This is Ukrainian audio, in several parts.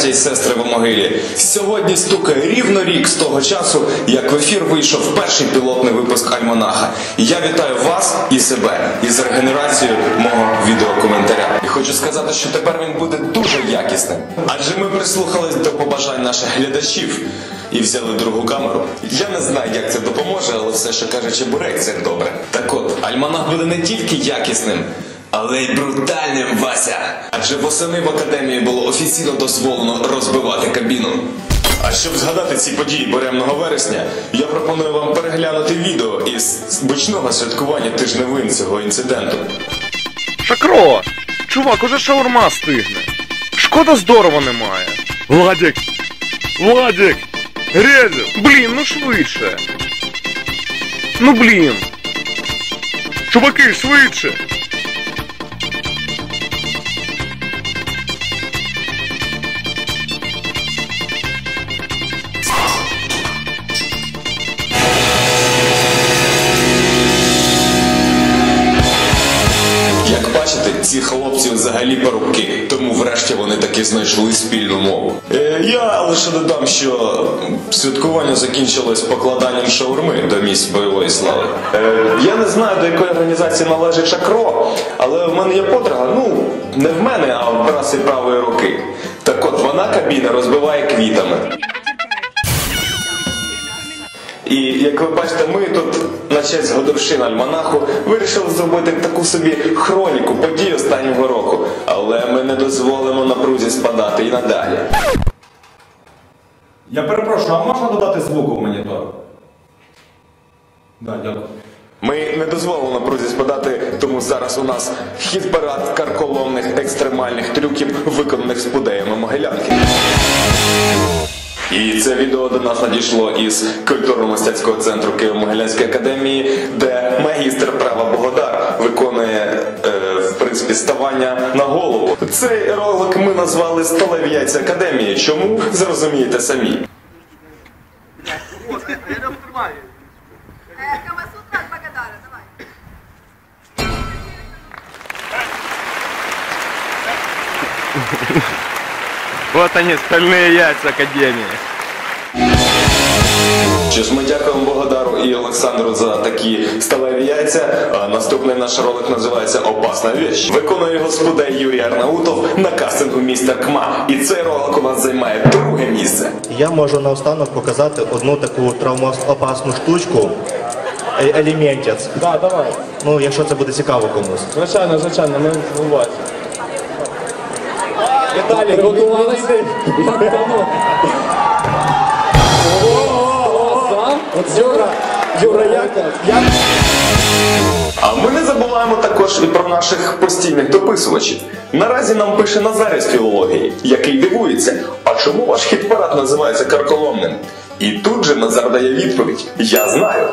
браття і сестри в могилі. Сьогодні стукає рівно рік з того часу, як в ефір вийшов перший пілотний випуск Альманаха. Я вітаю вас і себе із регенерацією мого відеокоментаря. І хочу сказати, що тепер він буде дуже якісним. Адже ми прислухались до побажань наших глядачів і взяли другу камеру. Я не знаю, як це допоможе, але все, що каже Чебурек, це добре. Так от, альманах буде не тільки якісним. Але й брутальним Вася. Адже восени в академії було офіційно дозволено розбивати кабіну. А щоб згадати ці події буремного вересня, я пропоную вам переглянути відео із бучного святкування тижневин цього інциденту. Шакро! Чувак, уже шаурма стигне. Шкода здорово немає. Владик! Владик! Резю! Блін, ну швидше. Ну блін. Чуваки, швидше! Бачите, ці хлопці взагалі парубки, тому врешті вони таки знайшли спільну мову. Е, я лише додам, що святкування закінчилось покладанням шаурми до місць бойової слави. Е, я не знаю, до якої організації належить Шакро, але в мене є подруга, ну, не в мене, а в браси правої руки. Так от вона кабіни розбиває квітами. І як ви бачите, ми тут на честь годовщини альманаху вирішили зробити таку собі хроніку подій останнього року. Але ми не дозволимо напрузі спадати і надалі. Я перепрошую, а можна додати звуку в монітор? Да, дякую. Ми не дозволимо напрузі спадати, тому зараз у нас хіт-парад карколомних екстремальних трюків, виконаних спудеями Могилянки. І це відео до нас надійшло із культурно-мистецького центру Києво-Могилянської академії, де магістр права Богодар виконує е, в принципі ставання на голову. Цей ролик ми назвали Сталеві яйця академії. Чому зрозумієте самі? От давай. Вот они, стальные яйца Академии. Що ж, ми дякуємо Богодару і Олександру за такі сталеві яйця. А наступний наш ролик називається Опасна віч. Виконує його Юрій Арнаутов на кастингу містер Кма. І цей ролик у нас займає друге місце. Я можу наостанок показати одну таку травмоопасну штучку. Е- Елементець. Да, давай. Ну, якщо це буде цікаво комусь. Звичайно, звичайно, ми увазі. Віталій, готувалися? Як як? А ми не забуваємо також і про наших постійних дописувачів. Наразі нам пише Назар з філології, який дивується, а чому ваш хіт-парад називається карколомним? І тут же Назар дає відповідь: Я знаю.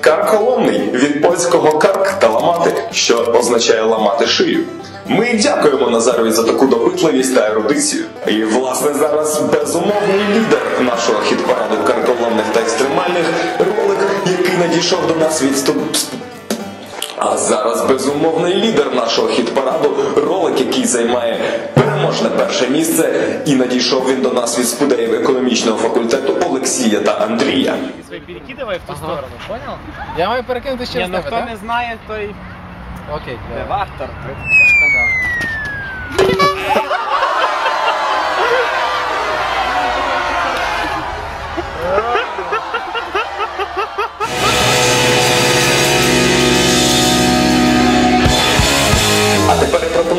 Карколомний від польського карк та ламати, що означає ламати шию. Ми дякуємо Назарові за таку допитливість та ерудицію. І власне зараз безумовний лідер нашого хіт-параду карколомних та екстремальних ролик, який надійшов до нас від стоп. А зараз безумовний лідер нашого хіт-параду, ролик, який займає переможне перше місце, і надійшов він до нас від спудеїв економічного факультету Олексія та Андрія. свої перекидывай в ту сторону, понял? Я маю перекинути через Ні, ну тебе, хто так? не знає, той Oké, okay, de water. Ja.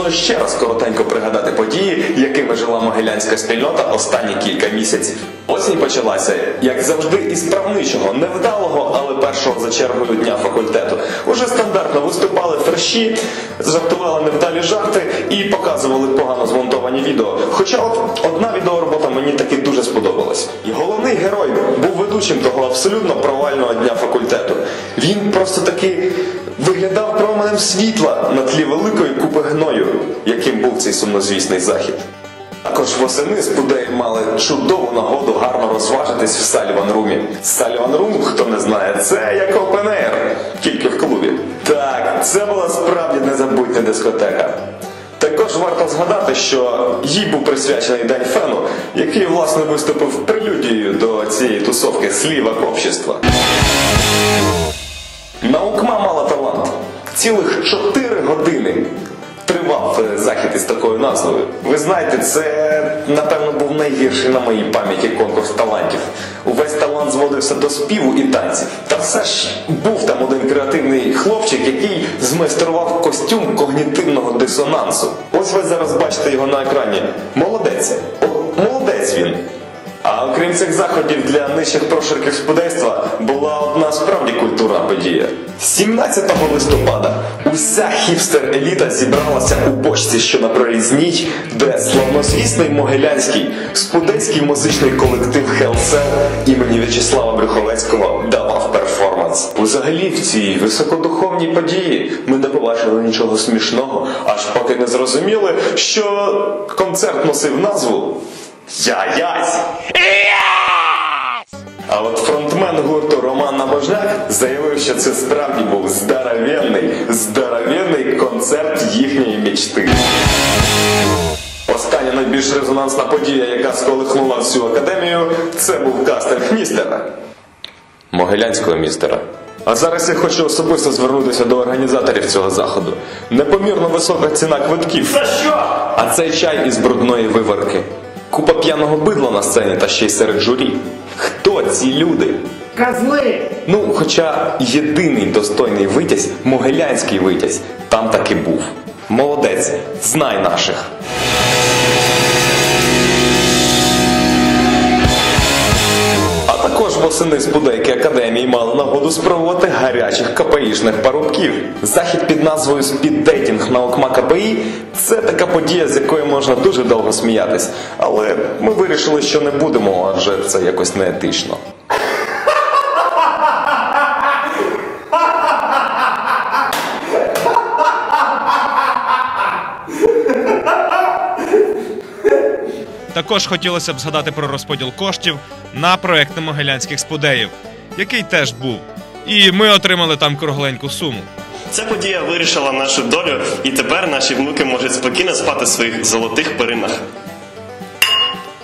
тепер ще раз коротенько пригадати події, якими жила могилянська спільнота останні кілька місяців. Осінь почалася, як завжди, із правничого, невдалого, але першого за чергою дня факультету. Уже стандартно виступали фрещі, жартували невдалі жарти і показували погано змонтовані відео. Хоча от одна відеоробота мені таки дуже сподобалась. І головний герой був ведучим того абсолютно провального дня факультету. Він просто таки виглядав променем світла на тлі великої купи гною, яким був цей сумнозвісний захід. Також восени спудеї мали чудову нагоду гарно розважитись в Сальван Румі. Сальван Рум, хто не знає, це як Air, тільки в клубі. Так, це була справді незабутня дискотека. Також варто згадати, що їй був присвячений День Фену, який власне виступив прелюдією до цієї тусовки слівок общества. Наукма мала талант. Цілих 4 години тривав е, захід із такою назвою. Ви знаєте, це напевно був найгірший на моїй пам'яті конкурс талантів. Увесь талант зводився до співу і танців. Та все ж був там один креативний хлопчик, який змайстрував костюм когнітивного дисонансу. Ось ви зараз бачите його на екрані. Молодець. Молодець він. А окрім цих заходів для нижчих прошарків спудейства була одна справді культурна подія. 17 листопада уся хіпстер-еліта зібралася у бочці, що на прорізній, де славнозвісний могилянський спудейський музичний колектив Хелсел імені В'ячеслава Брюховецького давав перформанс. Взагалі в цій високодуховній події ми не побачили нічого смішного, аж поки не зрозуміли, що концерт носив назву Я-ясь! А от фронтмен гурту Роман Набожняк заявив, що це справді був здоровенний, здоровенний концерт їхньої мічти. Остання найбільш резонансна подія, яка сколихнула всю академію, це був кастинг містера. Могилянського містера. А зараз я хочу особисто звернутися до організаторів цього заходу. Непомірно висока ціна квитків. За що? А цей чай із брудної виварки. Купа п'яного бидла на сцені та ще й серед журі. Хто ці люди? Козли! Ну, хоча єдиний достойний витязь, могилянський витязь, там таки був. Молодець, знай наших. Восени спудейки академії мали нагоду спробувати гарячих КПІшних парубків. Захід під назвою Спіддейтінг на ОКМА КПІ це така подія, з якої можна дуже довго сміятись. Але ми вирішили, що не будемо, адже це якось неетично. Також хотілося б згадати про розподіл коштів на проекти могилянських спудеїв, який теж був. І ми отримали там кругленьку суму. Ця подія вирішила нашу долю, і тепер наші внуки можуть спокійно спати в своїх золотих перинах.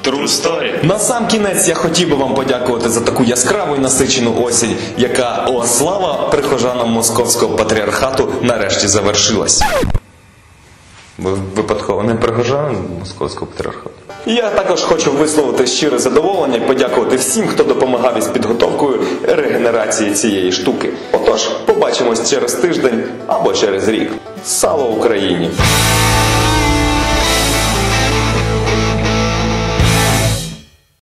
True story. На сам кінець я хотів би вам подякувати за таку яскраву і насичену осінь, яка о слава прихожанам московського патріархату нарешті завершилась. Ви випадково не прихожани московського патріархату? Я також хочу висловити щире задоволення і подякувати всім, хто допомагав із підготовкою регенерації цієї штуки. Отож, побачимось через тиждень або через рік. Слава Україні!